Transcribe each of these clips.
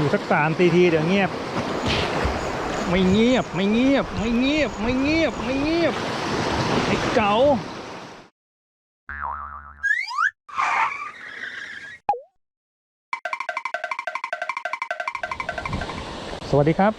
อยู่สักสามตีทีเดี๋ยวเงียบ ไม่เงียบไม่เงียบไม่เงียบไม่เงียบไม่เงียบไอ้เก๋าสวัสดีครับ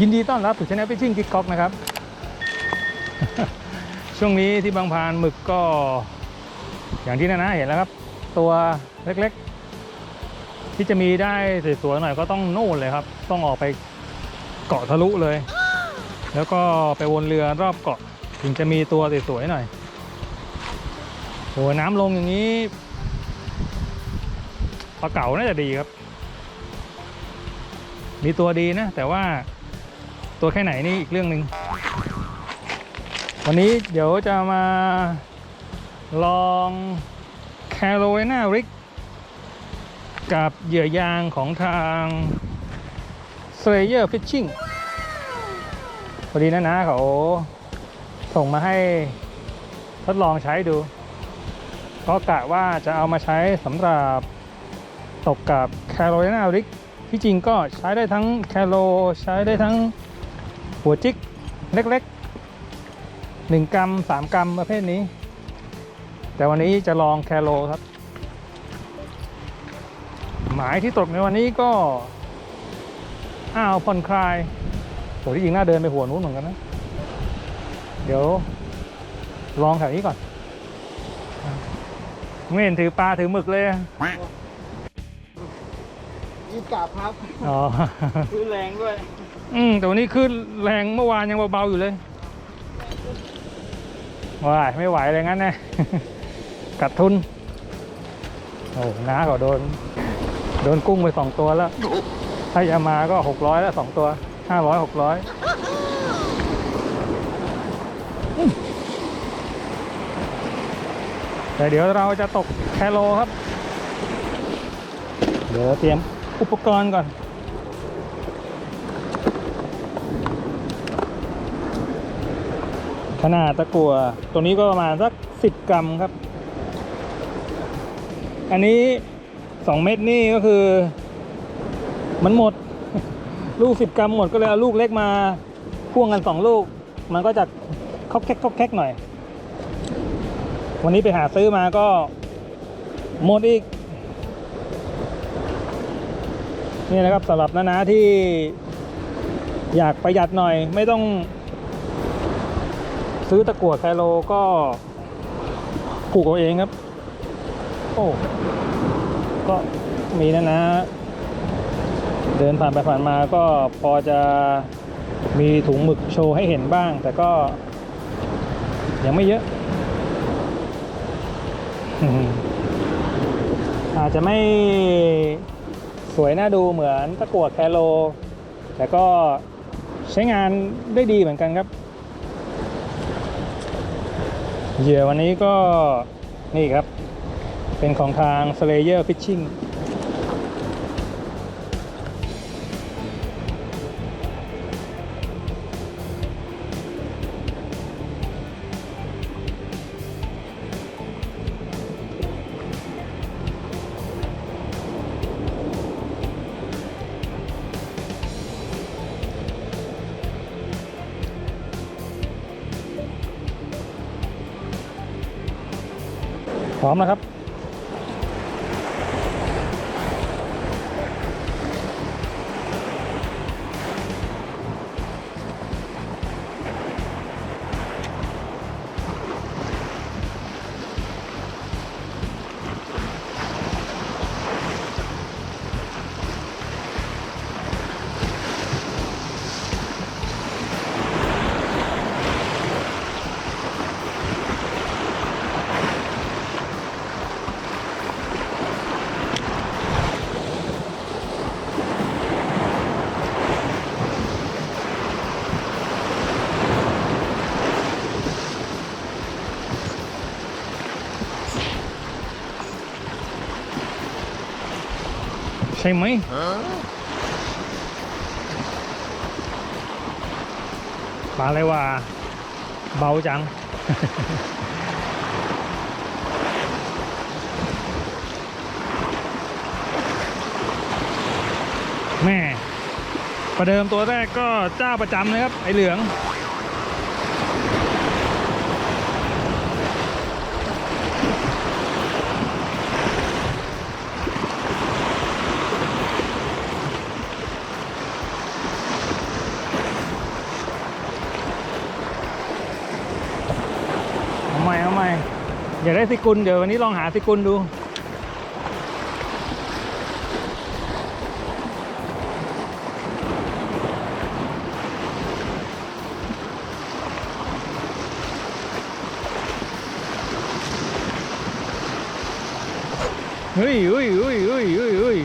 ยินดีต้อนรับสู่ช anel พิชิ่งกิ๊กก๊อกนะครับ ช่วงนี้ที่บางพานหมึกก็ อย่างที่นานาเห็นแล้วครับ ตัวเล็ก ที่จะมีได้สวยๆหน่อยก็ต้องนู่นเลยครับ ต้องออกไปเกาะทะลุเลย แล้วก็ไปวนเรือรอบเกาะถึงจะมีตัวสวยๆหน่อยโหน้ำลงอย่างนี้ปลาเก๋าน่าจะดีครับ มีตัวดีนะ แต่ว่าตัวแค่ไหนนี่อีกเรื่องหนึ่งวันนี้เดี๋ยวจะมาลองแคโรไลนาริก กับเหยื่อยางของทาง Slayer Fishing พอดีนะนะเขาส่งมาให้ทดลองใช้ดูก็กะว่าจะเอามาใช้สำหรับตกกับ Carolina Rig ที่จริงก็ใช้ได้ทั้งแคโรใช้ได้ทั้งหัวจิกเล็กๆ 1 กรัม 3 กรัมประเภทนี้ แต่วันนี้จะลองแคโรครับ หมายที่ตกในวันนี้ก็อ้าวผ่อนคลายโหที่จริงน่าเดินไปหัวนู้นเหมือนกันนะ เดี๋ยวลองแถวนี้ก่อนไม่เห็นถือปลาถือหมึกเลยอะยีกลับครับอ๋อคือแรงด้วย อืมแต่วันนี้ขึ้นแรงเมื่อวานยังเบาๆอยู่เลยว้ายไม่ไหวเลยงั้นนะกัดทุน โอ้น้าก็โดน โดนกุ้งไปสองตัวแล้วถ้ายามาก็หกร้อยแล้วสองตัวห้าร้อยหกร้อยแต่เดี๋ยวเราจะตกแคโลครับ เดี๋ยวเตรียมอุปกรณ์ก่อน ขนาดตะกั่วตัวนี้ก็ประมาณสักสิบกรัมครับ อันนี้ สองเม็ดนี่ก็คือ มันหมด ลูกสิบกรัมหมดก็เลยเอาลูกเล็กมาพ่วงกันสองลูก มันก็จะคอกแคกคอกแคกหน่อย วันนี้ไปหาซื้อมาก็หมดอีก นี่นะครับสำหรับน้าๆที่อยากประหยัดหน่อย ไม่ต้อง ซื้อตะกั่วไคโลก็ผูกเอาเองครับ โอ้ ก็มีนะนะ เดินผ่านไปผ่านมาก็พอจะมีถุงหมึกโชว์ให้เห็นบ้าง แต่ก็ยังไม่เยอะ อาจจะไม่สวยน่าดูเหมือนตะกั่วแคโล แต่ก็ใช้งานได้ดีเหมือนกันครับเหยื่อวันนี้ก็นี่ครับ เป็นของทาง Slayer Fishing พร้อมนะครับ ช่ไหมปลาอะไรวะเบาจัง แม่ประเดิมตัวแรกก็เจ้าประจำเลยครับ ไอเหลือง เอาใหม่เอาใหม่ อยากได้สิกุลเดี๋ยววันนี้ลองหาสิกุลดู เฮ้ยเฮ้ยเฮ้ยเฮ้ยเฮ้ยเฮ้ย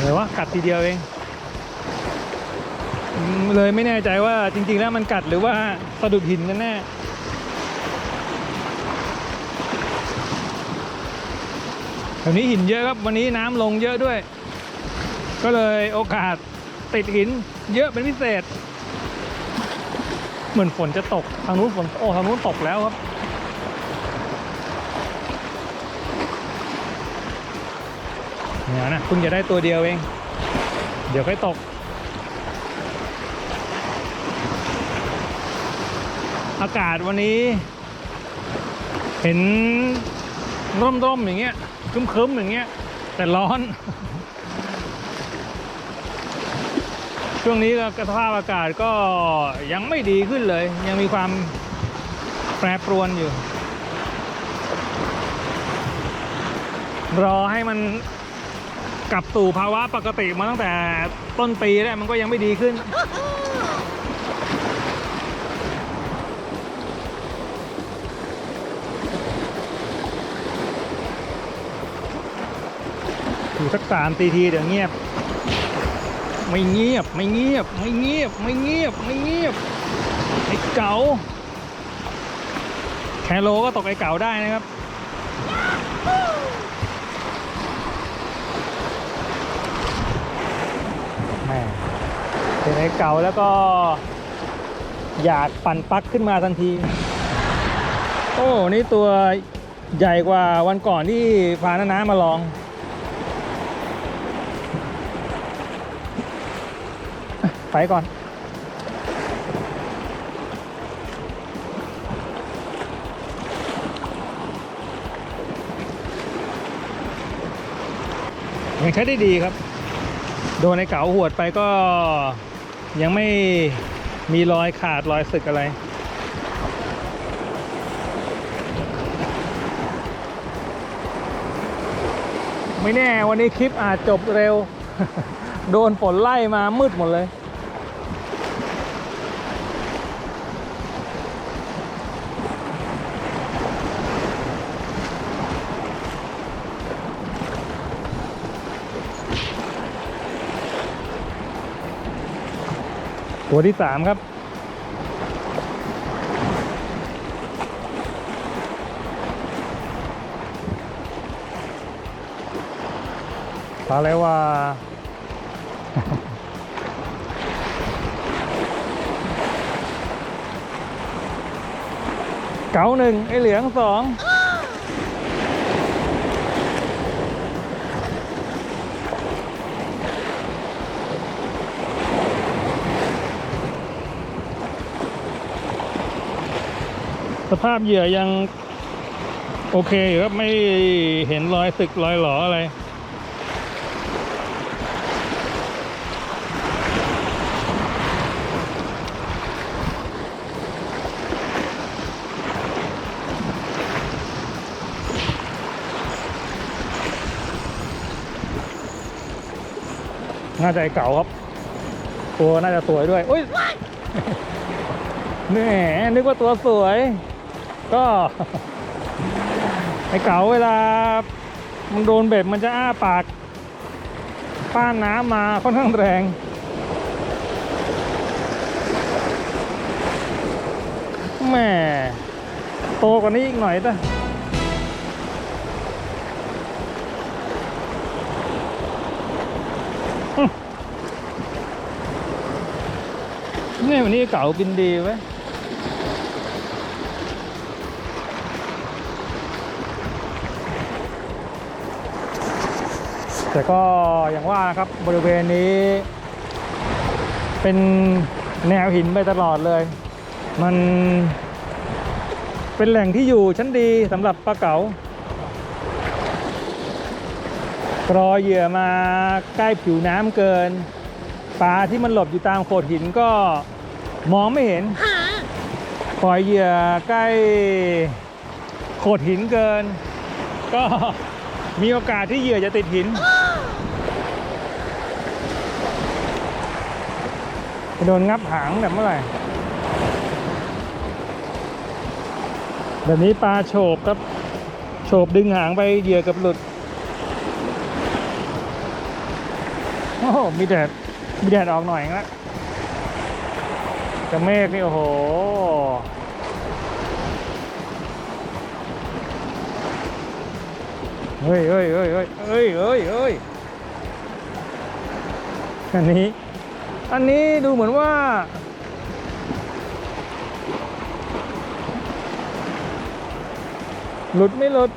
เดี๋ยววะกัดทีเดียวเองอืม เลยไม่แน่ใจว่าจริง ๆ แล้วมันกัดหรือว่าสะดุดหินกันแน่แถวนี้หินเยอะครับวันนี้น้ำลงเยอะด้วย ก็เลยโอกาสติดหินเยอะเป็นพิเศษ เหมือนฝนจะตกทางนู้นฝนโอ้ทางนู้นตกแล้วครับเนี่ยนะคุณจะได้ตัวเดียวเอง เดี๋ยวค่อยตก อากาศวันนี้ เห็นร่มๆอย่างเงี้ยคึ้มๆอย่างเงี้ย แต่ร้อน ช่วงนี้กสภาพอากาศก็ยังไม่ดีขึ้นเลย ยังมีความแปรปรวนอยู่ รอให้มันกลับสู่ภาวะปกติมาตั้งแต่ต้นปีแล้วมันก็ยังไม่ดีขึ้น อยู่สักสามตีทีเดี๋ยวเงียบ ไม่เงียบไม่เงียบไม่เงียบไม่เงียบไม่เงียบไอ้เก๋าแคโลก็ตกไอ้เก๋าได้นะครับแม่เป็นไอ้เก๋าแล้วก็ อยากปั่นปักขึ้นมาทันที โอ้ นี่ตัวใหญ่กว่าวันก่อนที่พาน้าน้ามาลอง ไปก่อน ยังใช้ได้ดีครับ โดนในเก๋าหวดไปก็ยังไม่มีรอยขาดรอยสึกอะไรไม่แน่วันนี้คลิปอาจจบเร็ว โดนฝนไล่มามืดหมดเลย ตัวที่สามครับพาเลยว่าเก๋าหนึ่งไอเหลืองสอง สภาพเหยื่อยังโอเคอยู่ครับไม่เห็นรอยสึกรอยหลออะไรน่าจะเก่าครับ ตัวน่าจะสวยด้วย อุ้ย แหมนึกว่าตัวสวย ก็ไอเก๋าเวลามันโดนเบ็ดมันจะอ้าปาก ป้านน้ำมาค่อนข้างแรงแหม่โตกว่านี้อีกหน่อยจ้ะอื้อเนี่ยวันนี้เก๋ากินดีไว้ แต่ก็อย่างว่านะครับบริเวณนี้ เป็นแนวหินไปตลอดเลย มันเป็นแหล่งที่อยู่ชั้นดีสำหรับปลาเก๋ารอเหยื่อมาใกล้ผิวน้ำเกินปลาที่มันหลบอยู่ตามโขดหินก็มองไม่เห็นปล่อยเหยื่อใกล้โขดหินเกิน ก็มีโอกาสที่เหยื่อจะติดหิน จะ โดนงับหางแบบเมื่อไหร่ แบบนี้ปลาโฉบครับ โฉบดึงหางไปเหยื่อกับหลุด โอ้โห มีแดด มีแดดออกหน่อยละจะเมฆนี่ โอ้โหเฮ้ยเฮ้ยเฮ้ยเฮ้ยเฮ้ยเฮ้ยเฮ้ยอันนี้ อันนี้ดูเหมือนว่า หลุดไม่หลุด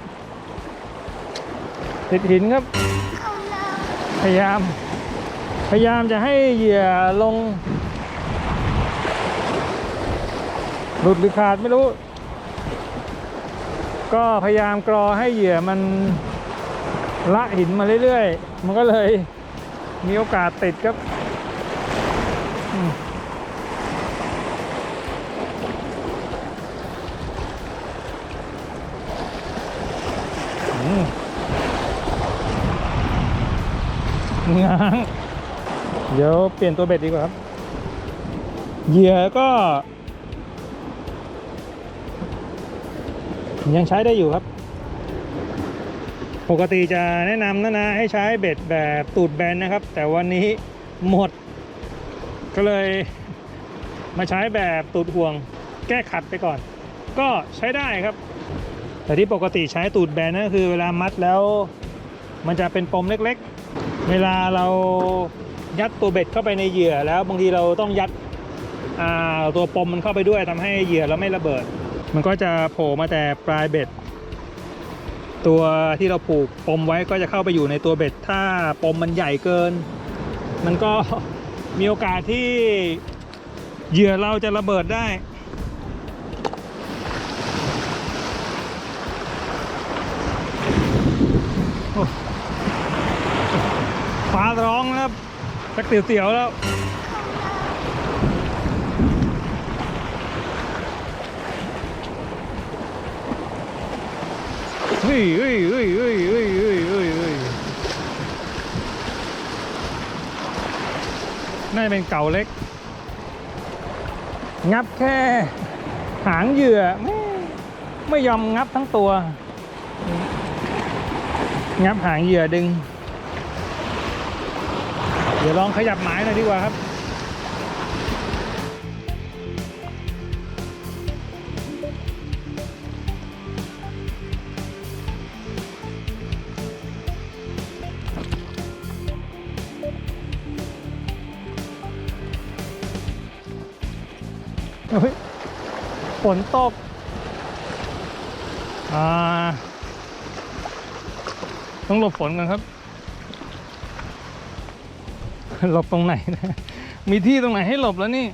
ติดหินครับ พยายาม พยายามจะให้เหยื่อลง หลุดหรือขาดไม่รู้ ก็พยายามกรอให้เหยื่อมันละหินมาเรื่อยๆ มันก็เลยมีโอกาสติดครับอืมอืม ง้างเดี๋ยวเปลี่ยนตัวเบ็ดดีกว่าครับ เหยื่อก็ ยังใช้ได้อยู่ครับ ปกติจะแนะนำนะนะให้ใช้เบ็ดแบบตูดแบนนะครับ แต่วันนี้หมด ก็เลยมาใช้แบบตูดห่วง แก้ขัดไปก่อน ก็ใช้ได้ครับ แต่ที่ปกติใช้ตูดแบนนั่นคือเวลามัดแล้ว มันจะเป็นปมเล็กๆ เวลาเรายัดตัวเบ็ดเข้าไปในเหยื่อแล้วบางทีเราต้องยัดตัวปมมันเข้าไปด้วยทำให้เหยื่อเราไม่ระเบิด มันก็จะโผล่มาแต่ปลายเบ็ด ตัวที่เราผูกปมไว้ก็จะเข้าไปอยู่ในตัวเบ็ด ถ้าปมมันใหญ่เกิน มันก็มีโอกาสที่เหยื่อเราจะระเบิดได้ โอ้ฟ้า ร้องแล้วสักเสียวๆแล้วเฮ้ยเฮ้ยเฮ้ยเฮ้ยเฮ้ยเฮ้ยเฮ้ยเฮ้ยน่าจะเป็นเก่าเล็ก งับแค่ หางเหยื่อไม่ไม่ยอมงับทั้งตัว งับหางเหยื่อดึง เดี๋ยวลองขยับไม้หน่อยดีกว่าครับเฮ้ยฝนตกอ่าต้องหลบฝนกันครับ หลบตรงไหนมีที่ตรงไหนให้หลบแล้วนี่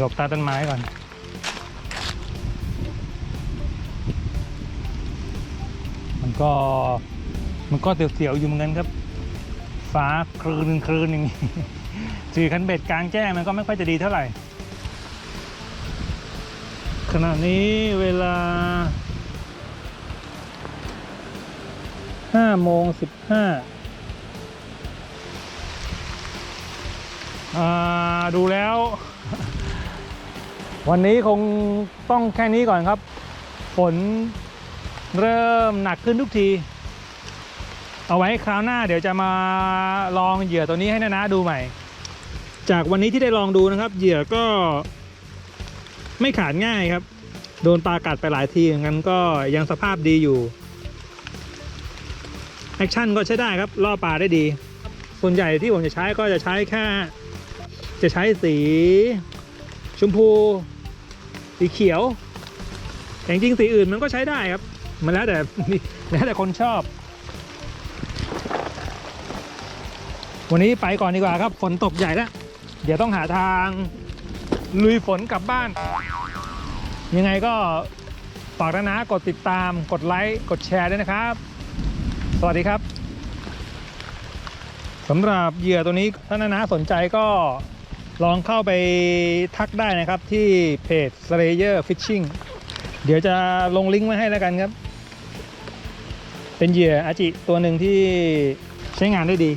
หลบตาต้นไม้ก่อน มันก็มันก็เสียวๆอยู่เหมือนกันครับ ฟ้าคลืนคลืนอย่างนี้ถือคันเบ็ดกลางแจ้งมันก็ไม่ค่อยจะดีเท่าไหร่ ขณะนี้เวลา5โมง15 ดูแล้ว วันนี้คงต้องแค่นี้ก่อนครับ ฝนเริ่มหนักขึ้นทุกที เอาไว้คราวหน้าเดี๋ยวจะมาลองเหยื่อตัวนี้ให้นานาดูใหม่ จากวันนี้ที่ได้ลองดูนะครับ เหยื่อก็ไม่ขาดง่ายครับ โดนปลากัดไปหลายทีงั้นก็ยังสภาพดีอยู่แอคชั่นก็ใช้ได้ครับล่อปลาได้ดี ส่วนใหญ่ที่ผมจะใช้ก็จะใช้แค่ จะใช้สี ชมพู สีเขียวแต่จริงสีอื่นมันก็ใช้ได้ครับ มันแล้วแต่แล้วแต่คนชอบ วันนี้ไปก่อนดีกว่าครับ ฝนตกใหญ่แล้ว เดี๋ยวต้องหาทางลุยฝนกลับบ้าน ยังไงก็ฝากนะนะกดติดตาม กดไลค์ กดแชร์ด้วยนะครับ สวัสดีครับสำหรับเหยื่อตัวนี้ถ้านานาสนใจก็ ลองเข้าไปทักได้นะครับที่เพจ Slayer Fishing เดี๋ยวจะลงลิงก์ไว้ให้แล้วกันครับ เป็นเหยื่ออาจิตัวหนึ่งที่ใช้งานได้ดี